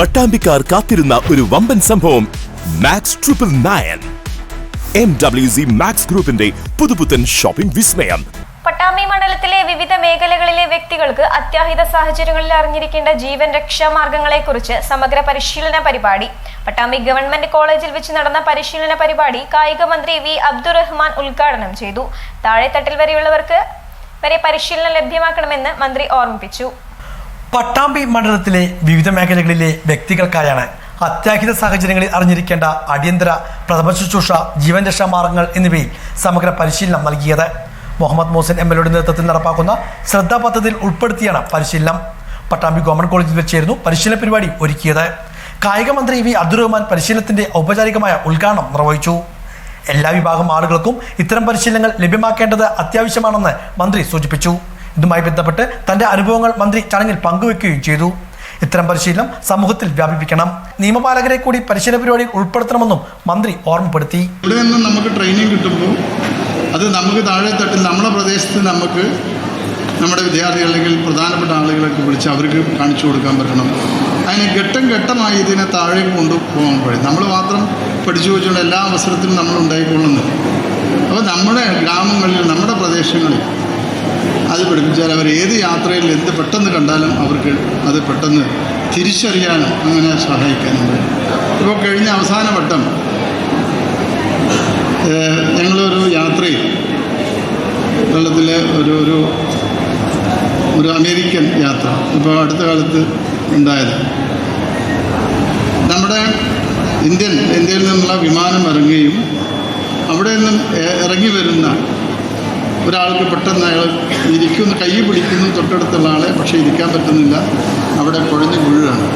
പട്ടാമ്പിക്കാർ കാത്തിരുന്ന ഒരു വമ്പൻ സംഭവം. Max triple nine M W C Max ഗ്രൂപ്പിന്റെ പുതുപുത്തൻ ഷോപ്പിംഗ് വിസ്മയം. പട്ടാമ്പി മണ്ഡലത്തിലെ വിവിധ മേഖലകളിലെ വ്യക്തികൾക്ക് അത്യാഹിത സാഹചര്യങ്ങളിൽ അറിഞ്ഞിരിക്കേണ്ട ജീവൻ രക്ഷാ മാർഗങ്ങളെക്കുറിച്ച് സമഗ്ര പരിശീലന പരിപാടി. പട്ടാമ്പി ഗവൺമെന്റ് കോളേജിൽ വെച്ച് നടന്ന പരിശീലന പരിപാടി കായിക മന്ത്രി വി അബ്ദുറഹ്മാൻ ഉദ്ഘാടനം ചെയ്തു. താഴെത്തട്ടിൽ വരെയുള്ളവർക്ക് വരെ പരിശീലനം ലഭ്യമാക്കണമെന്ന് മന്ത്രി ഓർമ്മിപ്പിച്ചു. പട്ടാമ്പി മണ്ഡലത്തിലെ വിവിധ മേഖലകളിലെ വ്യക്തികൾക്കായാണ് അത്യാഹിത സാഹചര്യങ്ങളിൽ അറിഞ്ഞിരിക്കേണ്ട അടിയന്തര പ്രഥമ ശുശ്രൂഷ ജീവൻ രക്ഷാ മാർഗങ്ങൾ എന്നിവയിൽ സമഗ്ര പരിശീലനം നൽകിയത്. മുഹമ്മദ് മോസിൻ എം എൽ എയുടെ നേതൃത്വത്തിൽ നടപ്പാക്കുന്ന ശ്രദ്ധാ പദ്ധതിയിൽ ഉൾപ്പെടുത്തിയാണ് പരിശീലനം. പട്ടാമ്പി ഗവൺമെന്റ് കോളേജിൽ വെച്ചായിരുന്നു പരിശീലന പരിപാടി ഒരുക്കിയത്. കായിക മന്ത്രി വി അബ്ദുറഹ്മാൻ പരിശീലനത്തിന്റെ ഔപചാരികമായ ഉദ്ഘാടനം നിർവഹിച്ചു. എല്ലാ വിഭാഗം ആളുകൾക്കും ഇത്തരം പരിശീലനങ്ങൾ ലഭ്യമാക്കേണ്ടത് അത്യാവശ്യമാണെന്ന് മന്ത്രി സൂചിപ്പിച്ചു. ഇതുമായി ബന്ധപ്പെട്ട് തന്റെ അനുഭവങ്ങൾ മന്ത്രി ചടങ്ങിൽ പങ്കുവെക്കുകയും ചെയ്തു. ഇത്തരം പരിശീലനം സമൂഹത്തിൽ വ്യാപിപ്പിക്കണം. നിയമപാലകരെ കൂടി പരിശീലന പരിപാടിയിൽ ഉൾപ്പെടുത്തണമെന്നും മന്ത്രി ഓർമ്മപ്പെടുത്തി. ഇവിടെ നിന്ന് നമുക്ക് ട്രെയിനിങ് കിട്ടുമ്പോൾ അത് നമുക്ക് താഴെ തട്ടിൽ നമ്മുടെ പ്രദേശത്ത് നമുക്ക് നമ്മുടെ വിദ്യാർത്ഥികൾ അല്ലെങ്കിൽ പ്രധാനപ്പെട്ട ആളുകളൊക്കെ വിളിച്ച് അവർക്ക് കാണിച്ചു കൊടുക്കാൻ പറ്റണം. അതിന് ഘട്ടം ഘട്ടമായി ഇതിനെ താഴേക്ക് കൊണ്ടുപോകാൻ കഴിയും. നമ്മൾ മാത്രം പഠിച്ചു വെച്ചുകൊണ്ട് എല്ലാ അവസരത്തിലും നമ്മൾ ഉണ്ടായിക്കൊള്ളുന്നു അപ്പോൾ നമ്മുടെ ഗ്രാമങ്ങളിൽ നമ്മുടെ പ്രദേശങ്ങളിൽ അത് പഠിപ്പിച്ചാൽ അവർ ഏത് യാത്രയിൽ എന്ത് പെട്ടെന്ന് കണ്ടാലും അവർക്ക് അത് പെട്ടെന്ന് തിരിച്ചറിയാൻ അങ്ങനെ സഹായിക്കാനും ഇപ്പോൾ കഴിഞ്ഞ അവസാന വട്ടം ഞങ്ങളൊരു യാത്രയിൽ വെള്ളത്തിലെ ഒരു ഒരു ഒരു അമേരിക്കൻ യാത്ര ഇപ്പോൾ അടുത്ത കാലത്ത് ഉണ്ടായത്. നമ്മുടെ ഇന്ത്യൻ ഇന്ത്യയിൽ നിന്നുള്ള വിമാനം ഇറങ്ങുകയും അവിടെ നിന്നും ഇറങ്ങി വരുന്ന ഒരാൾക്ക് പെട്ടെന്ന് അയാൾ ഇരിക്കുന്നു കൈ പിടിക്കുന്നു തൊട്ടടുത്തുള്ള ആളെ പക്ഷേ ഇരിക്കാൻ പറ്റുന്നില്ല. അവിടെ കുഴഞ്ഞു വീഴാണ്.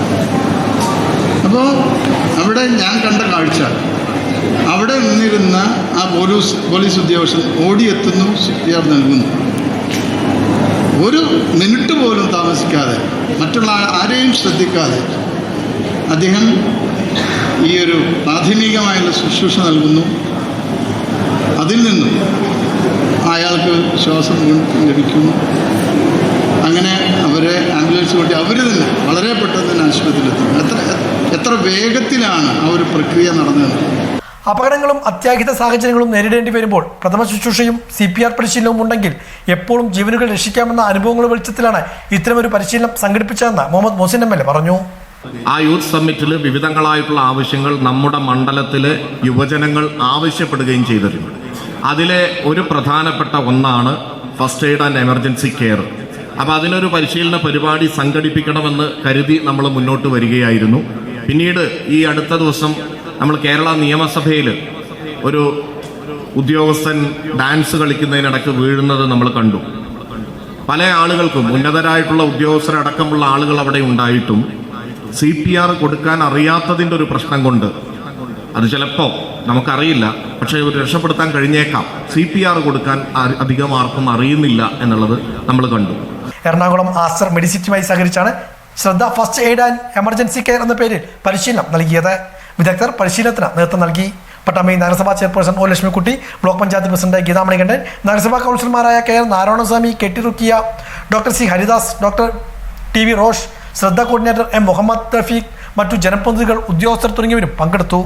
അപ്പോൾ അവിടെ ഞാൻ കണ്ട കാഴ്ച. അവിടെ നിന്നിരുന്ന ആ പോലീസ് പോലീസ് ഉദ്യോഗസ്ഥൻ ഓടിയെത്തുന്നു സിപിആർ നൽകുന്നു. ഒരു മിനിറ്റ് പോലും താമസിക്കാതെ മറ്റുള്ള ആരെയും ശ്രദ്ധിക്കാതെ അദ്ദേഹം ഈ ഒരു പ്രാഥമികമായുള്ള ശുശ്രൂഷ നൽകുന്നു. അതിൽ നിന്നും അയാൾക്ക് ശ്വാസം ലഭിക്കുന്നു അങ്ങനെ അവരെ ആംബുലൻസ് കൂട്ടി അവർ തന്നെ വളരെ പെട്ടെന്ന് തന്നെ ആശുപത്രിയിലെത്തുന്നു എത്ര എത്ര വേഗത്തിലാണ് ആ ഒരു പ്രക്രിയ നടന്നത്. അപകടങ്ങളും അത്യാഹിത സാഹചര്യങ്ങളും നേരിടേണ്ടി വരുമ്പോൾ പ്രഥമ ശുശ്രൂഷയും സി പി ആർ പരിശീലനവും ഉണ്ടെങ്കിൽ എപ്പോഴും ജീവനുകൾ രക്ഷിക്കാമെന്ന അനുഭവങ്ങളുടെ വെളിച്ചത്തിലാണ് ഇത്തരമൊരു പരിശീലനം സംഘടിപ്പിച്ചതെന്ന് Muhammad Mohsin M L A പറഞ്ഞു. ആ യൂത്ത് സമ്മിറ്റിൽ വിവിധങ്ങളായിട്ടുള്ള ആവശ്യങ്ങൾ നമ്മുടെ മണ്ഡലത്തിലെ യുവജനങ്ങൾ ആവശ്യപ്പെടുകയും ചെയ്തിട്ടുണ്ട് അതിലെ ഒരു പ്രധാനപ്പെട്ട ഒന്നാണ് first aid and emergency care. അപ്പോൾ അതിനൊരു പരിശീലന പരിപാടി സംഘടിപ്പിക്കണമെന്ന് കരുതി നമ്മൾ മുന്നോട്ട് വരികയായിരുന്നു. പിന്നീട് ഈ അടുത്ത ദിവസം നമ്മൾ കേരള നിയമസഭയിൽ ഒരു ഉദ്യോഗസ്ഥൻ ഡാൻസ് കളിക്കുന്നതിനിടയ്ക്ക് വീഴുന്നത് നമ്മൾ കണ്ടു. പല ആളുകൾക്കും ഉന്നതരായിട്ടുള്ള ഉദ്യോഗസ്ഥരടക്കമുള്ള ആളുകൾ അവിടെ ഉണ്ടായിട്ടും സി പി ആർ കൊടുക്കാൻ അറിയാത്തതിന്റെ ഒരു പ്രശ്നം കൊണ്ട്. അത് ചിലപ്പോൾ നമുക്കറിയില്ല പക്ഷേ രക്ഷപ്പെടുത്താൻ കഴിഞ്ഞേക്കാം. സി പി ആർ കൊടുക്കാൻ അധികം ആർക്കും അറിയുന്നില്ല എന്നുള്ളത് നമ്മൾ കണ്ടു. എറണാകുളം ആസ്റ്റർ മെഡിസിറ്റിയുമായി സഹകരിച്ചാണ് Shraddha first aid and emergency care എന്ന പേരിൽ പരിശീലനം നൽകിയത്. വിദഗ്ധർ പരിശീലനത്തിന് നേതൃത്വം നൽകി. പട്ടാമ്പി നഗരസഭാ chairperson O Lakshmikutty block panchayat president Geethamanikandan നഗരസഭാ കൗൺസിലർമാരായ K R Narayanaswamy K T Rukkiya doctor C Haridas doctor T V Rosh Shraddha coordinator M Muhammad Rafeeq മറ്റു ജനപ്രതിനിധികൾ ഉദ്യോഗസ്ഥർ തുടങ്ങിയവരും പങ്കെടുത്തു.